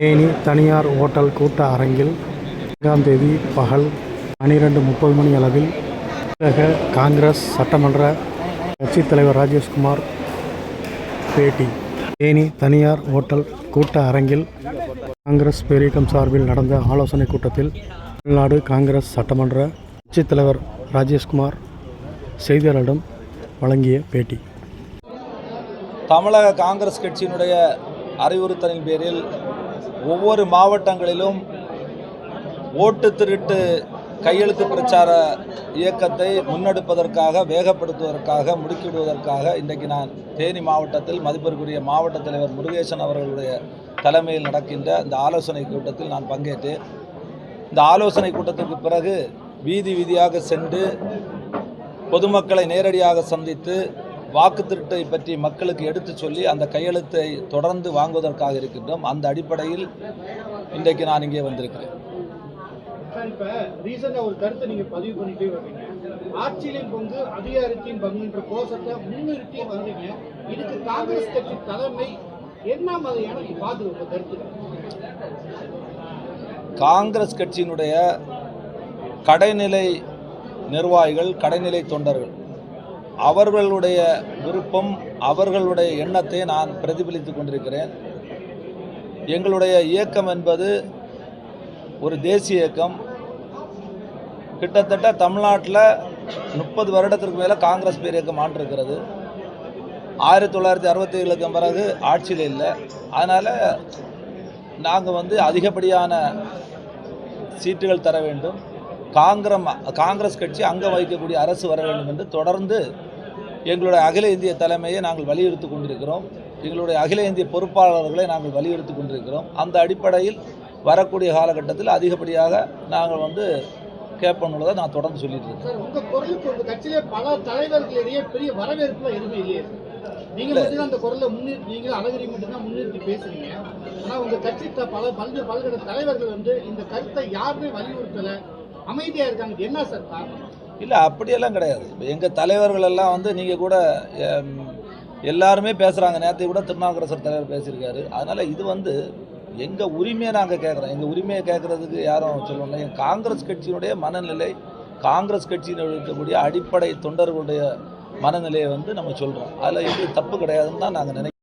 தேனி தனியார் ஓட்டல் கூட்ட அரங்கில் ஐந்தாம் தேதி பகல் பனிரெண்டு முப்பது மணி அளவில் தமிழக காங்கிரஸ் சட்டமன்ற கட்சித் தலைவர் ராஜேஷ்குமார் பேட்டி. தேனி தனியார் ஓட்டல் கூட்ட அரங்கில் காங்கிரஸ் பேரியக்கம் சார்பில் நடந்த ஆலோசனைக் கூட்டத்தில் தமிழ்நாடு காங்கிரஸ் சட்டமன்ற கட்சித் தலைவர் ராஜேஷ்குமார் செய்தியாளரிடம் வழங்கிய பேட்டி. தமிழக காங்கிரஸ் கட்சியினுடைய அறிவுறுத்தலின் பேரில் ஒவ்வொரு மாவட்டங்களிலும் ஓட்டு திருட்டு கையெழுத்து பிரச்சார இயக்கத்தை முன்னெடுப்பதற்காக வேகப்படுத்துவதற்காக முடுக்கிவிடுவதற்காக இன்றைக்கு நான் தேனி மாவட்டத்தில் மதிப்பிற்குரிய மாவட்ட தலைவர் முருகேசன் அவர்களுடைய தலைமையில் நடக்கின்ற இந்த ஆலோசனை கூட்டத்தில் நான் பங்கேற்றேன். இந்த ஆலோசனை கூட்டத்திற்கு பிறகு வீதி வீதியாக சென்று பொதுமக்களை நேரடியாக சந்தித்து வாக்கு திருட்டை பற்றி மக்களுக்கு எடுத்துச் சொல்லி அந்த கையெழுத்தை தொடர்ந்து வாங்குவதற்காக இருக்கின்றோம். அந்த அடிப்படையில் இன்றைக்கு நான் இங்கே வந்திருக்கிறேன். சார் இப்ப ரீசெண்டா ஒரு கருத்தை நீங்க பதிவு பண்ணிட்டே வர்றீங்க. ஆட்சியிலையும் பங்கு அதிகாரத்தையும் பங்குன்ற கோஷத்தை முன்னிறுத்தி வர்றீங்க. இதுக்கு காங்கிரஸ் கட்சி தலைமை என்ன மாதிரியான பாதுகாப்பு கருத்து? காங்கிரஸ் கட்சியினுடைய கடைநிலை நிர்வாகிகள் கடைநிலை தொண்டர்கள் அவர்களுடைய விருப்பம் அவர்களுடைய எண்ணத்தை நான் பிரதிபலித்து கொண்டிருக்கிறேன். எங்களுடைய இயக்கம் என்பது ஒரு தேசிய இயக்கம். கிட்டத்தட்ட தமிழ்நாட்டில் முப்பது வருடத்திற்கு மேலே காங்கிரஸ் பேரியக்கம் ஆண்டிருக்கிறது. ஆயிரத்தி தொள்ளாயிரத்தி அறுபத்தி ஏழுக்கு பிறகு ஆட்சியில் இல்லை. அதனால் நாங்கள் வந்து அதிகப்படியான சீட்டுகள் தர வேண்டும். காங்கிரம் காங்கிரஸ் கட்சி அங்கம் வகிக்கக்கூடிய அரசு வர வேண்டும் என்று தொடர்ந்து எங்களுடைய அகில இந்திய தலைமையை நாங்கள் வலியுறுத்தி கொண்டிருக்கிறோம். எங்களுடைய அகில இந்திய பொறுப்பாளர்களை நாங்கள் வலியுறுத்தி கொண்டிருக்கிறோம். அந்த அடிப்படையில் வரக்கூடிய காலகட்டத்தில் அதிகப்படியாக நாங்கள் வந்து கேட்போம்னுள்ளதை நான் தொடர்ந்து சொல்லிட்டு இருக்கேன். சார் உங்க குரலுக்கு உங்க கட்சியிலே பல தலைவர்களிடையே பெரிய வரவேற்பு எதுவுமே இல்லையே நீங்க மட்டும் அந்த குரலை முன்னிறுத்தி நீங்க அழகிரி மட்டும்தான் முன்னிறுத்தி பேசுறீங்க. ஆனா உங்க கட்சி பல பல்வேறு பல்வேறு தலைவர்கள் வந்து இந்த கருத்தை யாருமே வலியுறுத்தல. அமைதியாக இருக்காங்க. என்ன சார் காரணம்? இல்லை அப்படியெல்லாம் கிடையாது. இப்போ எங்கள் தலைவர்கள் எல்லாம் வந்து நீங்கள் கூட எல்லாருமே பேசுகிறாங்க நேற்று கூட திருநாவுக்கரசர் தலைவர் பேசியிருக்காரு. அதனால் இது வந்து எங்கள் உரிமையை நாங்கள் கேட்குறோம் எங்கள் உரிமையை கேட்குறதுக்கு யாரும் சொல்லணும் எங்கள் காங்கிரஸ் கட்சியினுடைய மனநிலை காங்கிரஸ் கட்சியில் இருக்கக்கூடிய அடிப்படை தொண்டர்களுடைய மனநிலையை வந்து நம்ம சொல்கிறோம் அதில் எங்களுக்கு தப்பு கிடையாதுன்னு தான் நாங்கள் நினைக்கிறோம்.